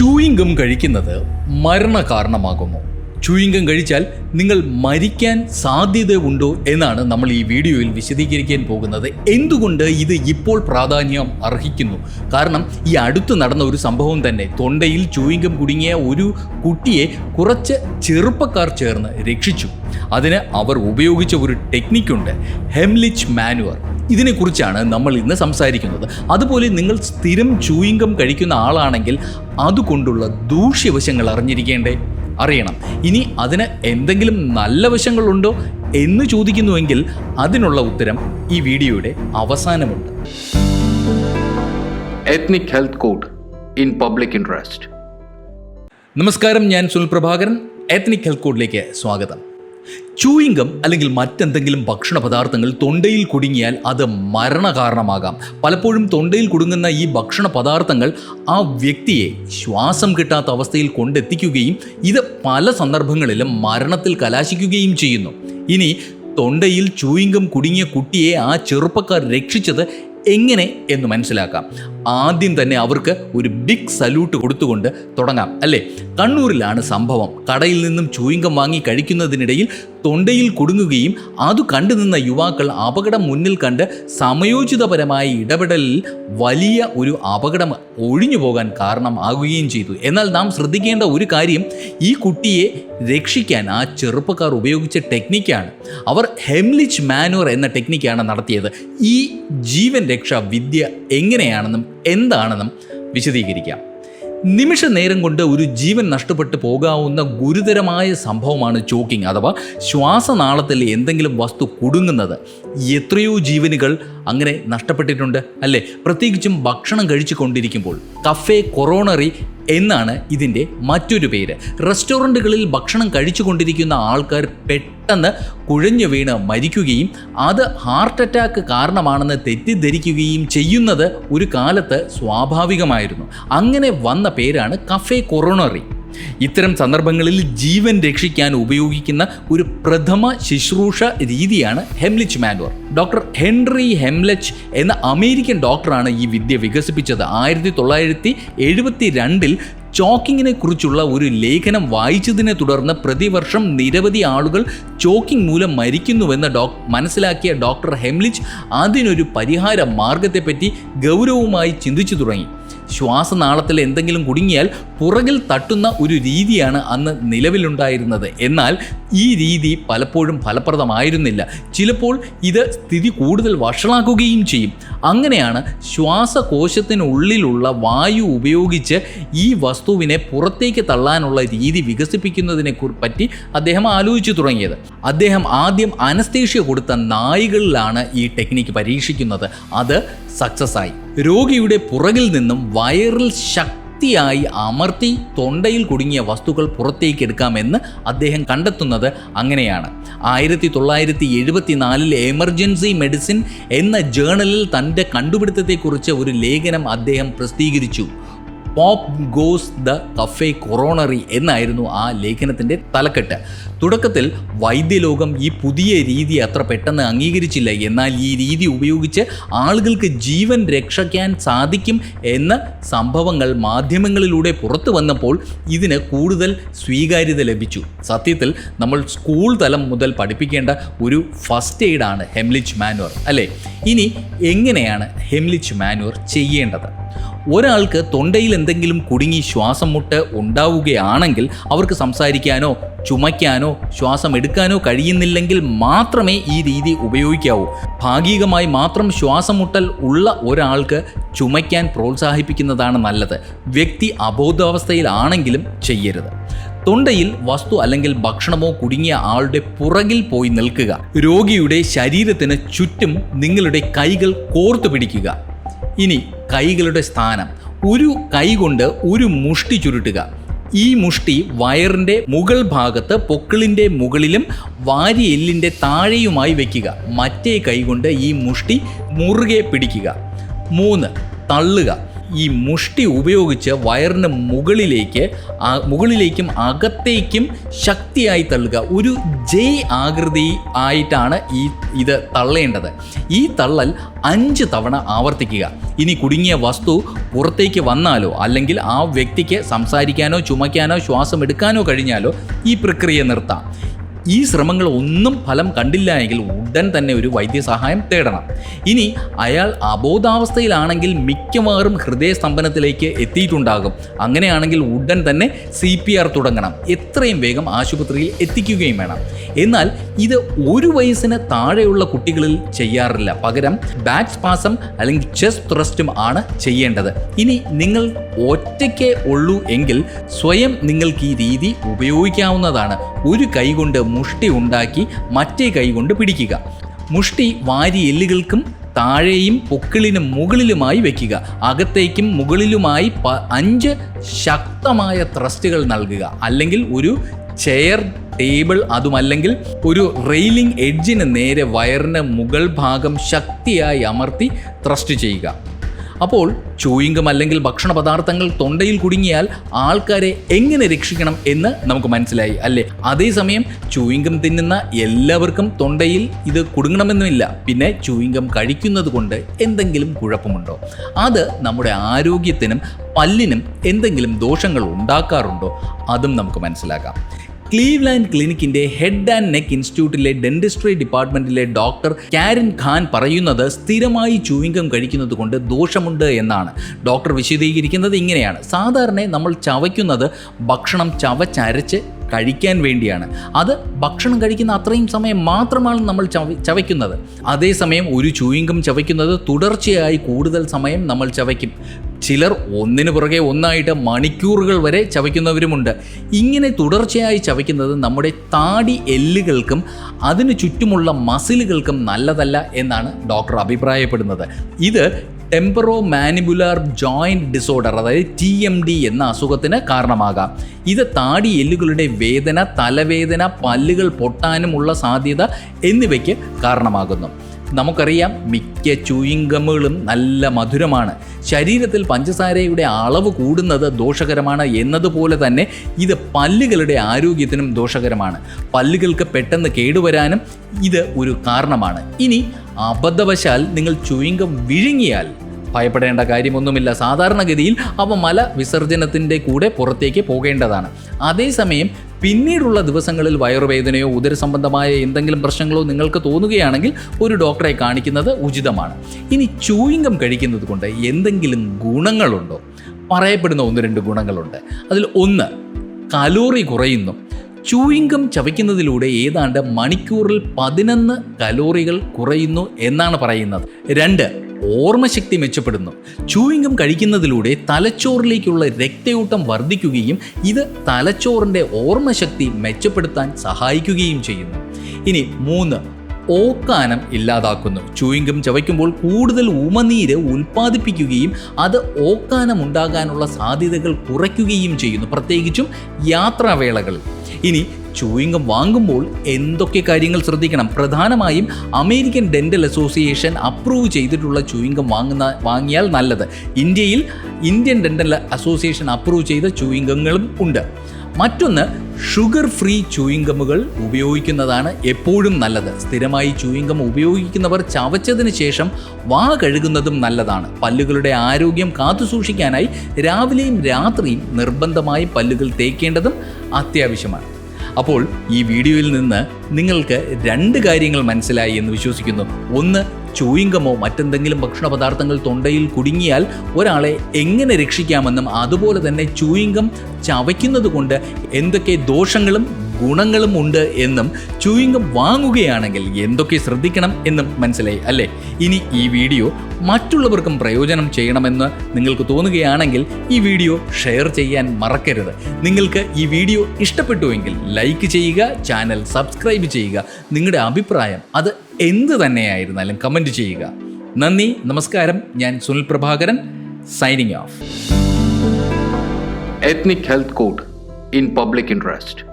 Chewing gum കഴിക്കുന്നത് മരണ കാരണമാകുമോ chewing gum കഴിച്ചാൽ നിങ്ങൾ മരിക്കാൻ സാധ്യത ഉണ്ടോ എന്നാണ് നമ്മൾ ഈ വീഡിയോയിൽ വിശദീകരിക്കാൻ പോകുന്നത്. എന്തുകൊണ്ട് ഇത് ഇപ്പോൾ പ്രാധാന്യം അർഹിക്കുന്നു? കാരണം ഈ അടുത്ത് നടന്ന ഒരു സംഭവം തന്നെ തൊണ്ടയിൽ ചൂയിങ്കം കുടുങ്ങിയ ഒരു കുട്ടിയെ കുറച്ച് ചെറുപ്പക്കാർ ചേർന്ന് രക്ഷിച്ചു. അതിന് അവർ ഉപയോഗിച്ച ഒരു ടെക്നിക്കുണ്ട് ഹെംലിച്ച് മാനുവർ ഇതിനെക്കുറിച്ചാണ് നമ്മൾ ഇന്ന് സംസാരിക്കുന്നത്. അതുപോലെ നിങ്ങൾ സ്ഥിരം ചൂയിങ്കം കഴിക്കുന്ന ആളാണെങ്കിൽ അതുകൊണ്ടുള്ള ദൂഷ്യവശങ്ങൾ അറിഞ്ഞിരിക്കേണ്ടേ? അറിയണം. ഇനി അതിന് എന്തെങ്കിലും നല്ല വശങ്ങളുണ്ടോ എന്ന് ചോദിക്കുന്നുവെങ്കിൽ അതിനുള്ള ഉത്തരം ഈ വീഡിയോയുടെ അവസാനമുണ്ട്. Ethnic health code in public interest നമസ്കാരം ഞാൻ സുനിൽ പ്രഭാകരൻ. എത്നിക് ഹെൽത്ത് കോഡിലേക്ക് സ്വാഗതം. ചൂയിങ്കം അല്ലെങ്കിൽ മറ്റെന്തെങ്കിലും ഭക്ഷണ പദാർത്ഥങ്ങൾ തൊണ്ടയിൽ കുടുങ്ങിയാൽ അത് മരണകാരണമാകാം. പലപ്പോഴും തൊണ്ടയിൽ കുടുങ്ങുന്ന ഈ ഭക്ഷണ പദാർത്ഥങ്ങൾ ആ വ്യക്തിയെ ശ്വാസം കിട്ടാത്ത അവസ്ഥയിൽ കൊണ്ടെത്തിക്കുകയും ഇത് പല സന്ദർഭങ്ങളിലും മരണത്തിൽ കലാശിക്കുകയും ചെയ്യുന്നു. ഇനി തൊണ്ടയിൽ ചൂയിങ്കം കുടുങ്ങിയ കുട്ടിയെ ആ ചെറുപ്പക്കാർ രക്ഷിച്ചത് എങ്ങനെ എന്ന് മനസ്സിലാക്കാം. ആദ്യം തന്നെ അവർക്ക് ഒരു ബിഗ് സല്യൂട്ട് കൊടുത്തുകൊണ്ട് തുടങ്ങാം അല്ലേ? കണ്ണൂരിലാണ് സംഭവം. കടയിൽ നിന്നും ചൂയിങ്കം വാങ്ങി കഴിക്കുന്നതിനിടയിൽ തൊണ്ടയിൽ കുടുങ്ങുകയും അത് കണ്ടുനിന്ന യുവാക്കൾ അപകടം മുന്നിൽ കണ്ട് സമയോചിതപരമായ ഇടപെടലിൽ വലിയ ഒരു അപകടം ഒഴിഞ്ഞു പോകാൻ കാരണമാകുകയും ചെയ്തു. എന്നാൽ നാം ശ്രദ്ധിക്കേണ്ട ഒരു കാര്യം ഈ കുട്ടിയെ രക്ഷിക്കാൻ ആ ചെറുപ്പക്കാർ ഉപയോഗിച്ച ടെക്നിക്കാണ്. അവർ ഹെംലിച്ച് മാനുവർ എന്ന ടെക്നിക്കാണ് നടത്തിയത്. ഈ ജീവൻ രക്ഷാ വിദ്യ എങ്ങനെയാണെന്നും എന്താണെന്നും വിശദീകരിക്കാം. നിമിഷ നേരം കൊണ്ട് ഒരു ജീവൻ നഷ്ടപ്പെട്ടു പോകാവുന്ന ഗുരുതരമായ സംഭവമാണ് ചോക്കിംഗ് അഥവാ ശ്വാസനാളത്തിൽ എന്തെങ്കിലും വസ്തു കുടുങ്ങുന്നത്. എത്രയോ ജീവനുകൾ അങ്ങനെ നഷ്ടപ്പെട്ടിട്ടുണ്ട് അല്ലേ? പ്രത്യേകിച്ചും ഭക്ഷണം കഴിച്ചു കൊണ്ടിരിക്കുമ്പോൾ. കഫേ കൊറോണറി എന്നാണ് ഇതിന്റെ മറ്റൊരു പേര്. റെസ്റ്റോറന്റുകളിൽ ഭക്ഷണം കഴിച്ചുകൊണ്ടിരിക്കുന്ന ആൾക്കാർ പെട്ടെന്ന് കുഴഞ്ഞു വീണ് മരിക്കുകയും അത് ഹാർട്ട് അറ്റാക്ക് കാരണമാണെന്ന് തെറ്റിദ്ധരിക്കുകയും ചെയ്യുന്നത് ഒരു കാലത്ത് സ്വാഭാവികമായിരുന്നു. അങ്ങനെ വന്ന പേരാണ് കഫേ കൊറോണറി. ഇത്തരം സന്ദർഭങ്ങളിൽ ജീവൻ രക്ഷിക്കാൻ ഉപയോഗിക്കുന്ന ഒരു പ്രഥമ ശുശ്രൂഷ രീതിയാണ് Heimlich manoeuvre doctor Henry Heimlich എന്ന അമേരിക്കൻ ഡോക്ടറാണ് ഈ വിദ്യ വികസിപ്പിച്ചത്. ആയിരത്തി തൊള്ളായിരത്തി എഴുപത്തി രണ്ടിൽ ചോക്കിങ്ങിനെ കുറിച്ചുള്ള ഒരു ലേഖനം വായിച്ചതിനെ തുടർന്ന് പ്രതിവർഷം നിരവധി ആളുകൾ ചോക്കിംഗ് മൂലം മരിക്കുന്നുവെന്ന് ഡോക് മനസ്സിലാക്കിയ ഡോക്ടർ ഹെംലിച്ച് അതിനൊരു പരിഹാര മാർഗത്തെപ്പറ്റി ഗൗരവമായി ചിന്തിച്ചു തുടങ്ങി. ശ്വാസനാളത്തിൽ എന്തെങ്കിലും കുടുങ്ങിയാൽ പുറകിൽ തട്ടുന്ന ഒരു രീതിയാണ് അന്ന് നിലവിലുണ്ടായിരുന്നത്. എന്നാൽ ഈ രീതി പലപ്പോഴും ഫലപ്രദമായിരുന്നില്ല. ചിലപ്പോൾ ഇത് സ്ഥിതി കൂടുതൽ വഷളാക്കുകയും ചെയ്യും. അങ്ങനെയാണ് ശ്വാസകോശത്തിനുള്ളിലുള്ള വായു ഉപയോഗിച്ച് ഈ വസ്തുവിനെ പുറത്തേക്ക് തള്ളാനുള്ള രീതി വികസിപ്പിക്കുന്നതിനെ പറ്റി അദ്ദേഹം ആലോചിച്ചു തുടങ്ങിയത്. അദ്ദേഹം ആദ്യം അനസ്തേഷ്യ കൊടുത്ത നായികളിലാണ് ഈ ടെക്നിക്ക് പരീക്ഷിക്കുന്നത്. അത് സക്സസ് ആയി. രോഗിയുടെ പുറകിൽ നിന്നും വയറിൽ ശക്തിയായി അമർത്തി തൊണ്ടയിൽ കുടുങ്ങിയ വസ്തുക്കൾ പുറത്തേക്ക് എടുക്കാമെന്ന് അദ്ദേഹം കണ്ടെത്തുന്നത് അങ്ങനെയാണ്. ആയിരത്തി തൊള്ളായിരത്തി എഴുപത്തിനാലിൽ എമർജൻസി മെഡിസിൻ എന്ന ജേണലിൽ തന്റെ കണ്ടുപിടുത്തത്തെക്കുറിച്ച് ഒരു ലേഖനം അദ്ദേഹം പ്രസിദ്ധീകരിച്ചു. Pop goes the cafe coronary എന്നായിരുന്നു ആ ലേഖനത്തിന്റെ തലക്കെട്ട്. തുടക്കത്തിൽ വൈദ്യലോകം ഈ പുതിയ രീതി അത്ര പെട്ടെന്ന് അംഗീകരിച്ചില്ല. എന്നാൽ ഈ രീതി ഉപയോഗിച്ച് ആളുകൾക്ക് ജീവൻ രക്ഷിക്കാൻ സാധിക്കും എന്ന സംഭവങ്ങൾ മാധ്യമങ്ങളിലൂടെ പുറത്തു വന്നപ്പോൾ ഇതിന് കൂടുതൽ സ്വീകാര്യത ലഭിച്ചു. സത്യത്തിൽ നമ്മൾ സ്കൂൾ തലം മുതൽ പഠിപ്പിക്കേണ്ട ഒരു ഫസ്റ്റ് എയ്ഡാണ് ഹെംലിച്ച് മാനുവർ അല്ലേ? ഇനി എങ്ങനെയാണ് ഹെംലിച്ച് മാനുവർ ചെയ്യേണ്ടത്? ഒരാൾക്ക് തൊണ്ടയിൽ എന്തെങ്കിലും കുടുങ്ങി ശ്വാസം മുട്ട് ഉണ്ടാവുകയാണെങ്കിൽ അവർക്ക് സംസാരിക്കാനോ ചുമയ്ക്കാനോ ശ്വാസം എടുക്കാനോ കഴിയുന്നില്ലെങ്കിൽ മാത്രമേ ഈ രീതി ഉപയോഗിക്കാവൂ. ഭാഗികമായി മാത്രം ശ്വാസം മുട്ടൽ ഉള്ള ഒരാൾക്ക് ചുമയ്ക്കാൻ പ്രോത്സാഹിപ്പിക്കുന്നതാണ് നല്ലത്. വ്യക്തി അബോധാവസ്ഥയിലാണെങ്കിലും ചെയ്യരുത്. തൊണ്ടയിൽ വസ്തു അല്ലെങ്കിൽ ഭക്ഷണമോ കുടുങ്ങിയ ആളുടെ പുറകിൽ പോയി നിൽക്കുക. രോഗിയുടെ ശരീരത്തിന് ചുറ്റും നിങ്ങളുടെ കൈകൾ കോർത്തു പിടിക്കുക. ഇനി കൈകളുടെ സ്ഥാനം. ഒരു കൈ കൊണ്ട് ഒരു മുഷ്ടി ചുരുട്ടുക. ഈ മുഷ്ടി വയറിന്റെ മുകൾ ഭാഗത്ത് പൊക്കിളിന്റെ മുകളിലും വാരി എല്ലിന്റെ താഴെയുമായി വയ്ക്കുക മറ്റേ കൈ കൊണ്ട് ഈ മുഷ്ടി മുറുകെ പിടിക്കുക. മൂന്ന് തള്ളുക. ഈ മുഷ്ടി ഉപയോഗിച്ച് വയറിന് മുകളിലേക്ക് മുകളിലേക്കും അകത്തേക്കും ശക്തിയായി തള്ളുക. ഒരു ജയ് ആകൃതി ആയിട്ടാണ് ഈ ഇത് തള്ളേണ്ടത്. ഈ തള്ളൽ അഞ്ച് തവണ ആവർത്തിക്കുക. ഇനി കുടുങ്ങിയ വസ്തു പുറത്തേക്ക് വന്നാലോ അല്ലെങ്കിൽ ആ വ്യക്തിക്ക് സംസാരിക്കാനോ ചുമയ്ക്കാനോ ശ്വാസം എടുക്കാനോ കഴിഞ്ഞാലോ ഈ പ്രക്രിയ നിർത്താം. ഈ ശ്രമങ്ങൾ ഒന്നും ഫലം കണ്ടില്ല എങ്കിൽ ഉടൻ തന്നെ ഒരു വൈദ്യസഹായം തേടണം. ഇനി അയാൾ അബോധാവസ്ഥയിലാണെങ്കിൽ മിക്കവാറും ഹൃദയസ്തംഭനത്തിലേക്ക് എത്തിയിട്ടുണ്ടാകും. അങ്ങനെയാണെങ്കിൽ ഉടൻ തന്നെ സി പി ആർ തുടങ്ങണം. എത്രയും വേഗം ആശുപത്രിയിൽ എത്തിക്കുകയും വേണം. എന്നാൽ ഇത് ഒരു വയസ്സിന് താഴെയുള്ള കുട്ടികളിൽ ചെയ്യാറില്ല. പകരം ബാക്ക് സ്പാസം അല്ലെങ്കിൽ ചെസ്റ്റ് ത്രസ്റ്റും ആണ് ചെയ്യേണ്ടത്. ഇനി നിങ്ങൾ ഒറ്റയ്ക്കേ ഉള്ളൂ എങ്കിൽ സ്വയം നിങ്ങൾക്ക് ഈ രീതി ഉപയോഗിക്കാവുന്നതാണ്. ഒരു കൈകൊണ്ട് മുഷ്ടി ഉണ്ടാക്കി മറ്റേ കൈകൊണ്ട് പിടിക്കുക. മുഷ്ടി വാരി എല്ലുകൾക്കും താഴെയും പൊക്കിളിനും മുകളിലുമായി വയ്ക്കുക അകത്തേക്കും മുകളിലുമായി പ അഞ്ച് ശക്തമായ ത്രസ്റ്റുകൾ നൽകുക. അല്ലെങ്കിൽ ഒരു ചെയർ ടേബിൾ അതുമല്ലെങ്കിൽ ഒരു റെയിലിംഗ് എഡ്ജിന് നേരെ വയറിന് മുകൾ ഭാഗം ശക്തിയായി അമർത്തി ത്രസ്റ്റ് ചെയ്യുക. അപ്പോൾ ചൂയിങ്കം അല്ലെങ്കിൽ ഭക്ഷണ പദാർത്ഥങ്ങൾ തൊണ്ടയിൽ കുടുങ്ങിയാൽ ആൾക്കാരെ എങ്ങനെ രക്ഷിക്കണം എന്ന് നമുക്ക് മനസ്സിലായി അല്ലേ? അതേസമയം ചൂയിങ്കം തിന്നുന്ന എല്ലാവർക്കും തൊണ്ടയിൽ ഇത് കുടുങ്ങണമെന്നുമില്ല. പിന്നെ ചൂയിങ്കം കഴിക്കുന്നത് കൊണ്ട് എന്തെങ്കിലും കുഴപ്പമുണ്ടോ? അത് നമ്മുടെ ആരോഗ്യത്തിനും പല്ലിനും എന്തെങ്കിലും ദോഷങ്ങൾ ഉണ്ടാക്കാറുണ്ടോ? അതും നമുക്ക് മനസ്സിലാക്കാം. ക്ലീവ്ലാൻഡ് ക്ലിനിക്കിന്റെ ഹെഡ് ആൻഡ് നെക്ക് ഇൻസ്റ്റിറ്റ്യൂട്ടിലെ ഡെന്റിസ്ട്രി ഡിപ്പാർട്ട്മെന്റിലെ ഡോക്ടർ കാരിൻ ഖാൻ പറയുന്നത് സ്ഥിരമായി ചൂവിംഗം കഴിക്കുന്നത് കൊണ്ട് ദോഷമുണ്ട് എന്നാണ്. ഡോക്ടർ വിശദീകരിക്കുന്നത് ഇങ്ങനെയാണ്. സാധാരണ നമ്മൾ ചവയ്ക്കുന്നത് ഭക്ഷണം ചവച്ചരച്ച് കഴിക്കാൻ വേണ്ടിയാണ്. അത് ഭക്ഷണം കഴിക്കുന്ന അത്രയും സമയം മാത്രമാണ് നമ്മൾ ചവ ചവയ്ക്കുന്നത്. അതേസമയം ഒരു ചൂയിങ്കം ചവയ്ക്കുന്നത് തുടർച്ചയായി കൂടുതൽ സമയം നമ്മൾ ചവയ്ക്കും. ചിലർ ഒന്നിനു പുറകെ ഒന്നായിട്ട് മണിക്കൂറുകൾ വരെ ചവയ്ക്കുന്നവരുമുണ്ട്. ഇങ്ങനെ തുടർച്ചയായി ചവയ്ക്കുന്നത് നമ്മുടെ താടി എല്ലുകൾക്കും അതിനു ചുറ്റുമുള്ള മസിലുകൾക്കും നല്ലതല്ല എന്നാണ് ഡോക്ടർ അഭിപ്രായപ്പെടുന്നത്. ഇത് ടെമ്പറോ മാനിബുലാർ ജോയിന്റ് ഡിസോർഡർ അതായത് ടി എം ഡി എന്ന അസുഖത്തിന് കാരണമാകാം. ഇത് താടി എല്ലുകളുടെ വേദന തലവേദന പല്ലുകൾ പൊട്ടാനുമുള്ള സാധ്യത എന്നിവയ്ക്ക് കാരണമാകുന്നു. നമുക്കറിയാം മിക്ക ചൂയിങ്കമുകളും നല്ല മധുരമാണ്. ശരീരത്തിൽ പഞ്ചസാരയുടെ അളവ് കൂടുന്നത് ദോഷകരമാണ് എന്നതുപോലെ തന്നെ ഇത് പല്ലുകളുടെ ആരോഗ്യത്തിനും ദോഷകരമാണ്. പല്ലുകൾക്ക് പെട്ടെന്ന് കേടുവരാനും ഇത് ഒരു കാരണമാണ്. ഇനി അബദ്ധവശാൽ നിങ്ങൾ ചൂയിങ്കം വിഴുങ്ങിയാൽ ഭയപ്പെടേണ്ട കാര്യമൊന്നുമില്ല. സാധാരണഗതിയിൽ അവ മല വിസർജനത്തിന്റെ കൂടെ പുറത്തേക്ക് പോകേണ്ടതാണ്. അതേസമയം പിന്നീടുള്ള ദിവസങ്ങളിൽ വയറുവേദനയോ ഉദരസംബന്ധമായ എന്തെങ്കിലും പ്രശ്നങ്ങളോ നിങ്ങൾക്ക് തോന്നുകയാണെങ്കിൽ ഒരു ഡോക്ടറെ കാണിക്കുന്നത് ഉചിതമാണ്. ഇനി ചൂയിങ്കം കഴിക്കുന്നത് കൊണ്ട് എന്തെങ്കിലും ഗുണങ്ങളുണ്ടോ? പറയപ്പെടുന്ന ഒന്ന് രണ്ട് ഗുണങ്ങളുണ്ട്. അതിൽ ഒന്ന് കലോറി കുറയുന്നു. ചൂയിങ്കം ചവയ്ക്കുന്നതിലൂടെ ഏതാണ്ട് മണിക്കൂറിൽ പതിനൊന്ന് കലോറികൾ കുറയുന്നു എന്നാണ് പറയുന്നത്. രണ്ട് ഓർമ്മശക്തി മെച്ചപ്പെടുന്നു. ചൂയിങ്കം കഴിക്കുന്നതിലൂടെ തലച്ചോറിലേക്കുള്ള രക്തയോട്ടം വർദ്ധിക്കുകയും ഇത് തലച്ചോറിന്റെ ഓർമ്മശക്തി മെച്ചപ്പെടുത്താൻ സഹായിക്കുകയും ചെയ്യുന്നു. ഇനി മൂന്ന് ഓക്കാനം ഇല്ലാതാക്കുന്നു. ചൂയിങ്കം ചവയ്ക്കുമ്പോൾ കൂടുതൽ ഉമനീര് ഉൽപ്പാദിപ്പിക്കുകയും അത് ഓക്കാനം ഉണ്ടാകാനുള്ള സാധ്യതകൾ കുറയ്ക്കുകയും ചെയ്യുന്നു. പ്രത്യേകിച്ചും യാത്രാവേളകളിൽ ഇനി ചൂയിങ്കം വാങ്ങുമ്പോൾ എന്തൊക്കെ കാര്യങ്ങൾ ശ്രദ്ധിക്കണം? പ്രധാനമായും അമേരിക്കൻ ഡെന്റൽ അസോസിയേഷൻ അപ്രൂവ് ചെയ്തിട്ടുള്ള ചൂയിങ്കം വാങ്ങുന്ന വാങ്ങിയാൽ നല്ലത്. ഇന്ത്യയിൽ ഇന്ത്യൻ ഡെന്റൽ അസോസിയേഷൻ അപ്രൂവ് ചെയ്ത ചൂയിങ്കങ്ങളും ഉണ്ട്. മറ്റൊന്ന് ഷുഗർ ഫ്രീ ചൂയിങ്കമുകൾ ഉപയോഗിക്കുന്നതാണ് എപ്പോഴും നല്ലത്. സ്ഥിരമായി ചൂയിങ്കം ഉപയോഗിക്കുന്നവർ ചവച്ചതിന് ശേഷം വാ കഴുകുന്നതും നല്ലതാണ്. പല്ലുകളുടെ ആരോഗ്യം കാത്തുസൂക്ഷിക്കാനായി രാവിലെയും രാത്രിയും നിർബന്ധമായി പല്ലുകൾ തേക്കേണ്ടതും അത്യാവശ്യമാണ്. അപ്പോൾ ഈ വീഡിയോയിൽ നിന്ന് നിങ്ങൾക്ക് രണ്ട് കാര്യങ്ങൾ മനസ്സിലായി എന്ന് വിശ്വസിക്കുന്നു. ഒന്ന് ചൂയിങ്കമോ മറ്റെന്തെങ്കിലും ഭക്ഷണ പദാർത്ഥങ്ങൾ തൊണ്ടയിൽ കുടുങ്ങിയാൽ ഒരാളെ എങ്ങനെ രക്ഷിക്കാമെന്നും അതുപോലെ തന്നെ ചൂയിങ്കം ചവയ്ക്കുന്നത് കൊണ്ട് എന്തൊക്കെ ദോഷങ്ങളും ഗുണങ്ങളും ഉണ്ട് എന്നും ചൂയിങ്കം വാങ്ങുകയാണെങ്കിൽ എന്തൊക്കെ ശ്രദ്ധിക്കണം എന്നും മനസ്സിലായി അല്ലേ? ഇനി ഈ വീഡിയോ മറ്റുള്ളവർക്കും പ്രയോജനം ചെയ്യണമെന്ന് നിങ്ങൾക്ക് തോന്നുകയാണെങ്കിൽ ഈ വീഡിയോ ഷെയർ ചെയ്യാൻ മറക്കരുത്. നിങ്ങൾക്ക് ഈ വീഡിയോ ഇഷ്ടപ്പെട്ടുവെങ്കിൽ ലൈക്ക് ചെയ്യുക ചാനൽ സബ്സ്ക്രൈബ് ചെയ്യുക. നിങ്ങളുടെ അഭിപ്രായം അത് എന്ത് തന്നെയായിരുന്നാലും കമന്റ് ചെയ്യുക. നന്ദി നമസ്കാരം. ഞാൻ Sunil Prabhakaran signing off ethnic health code in public Interest.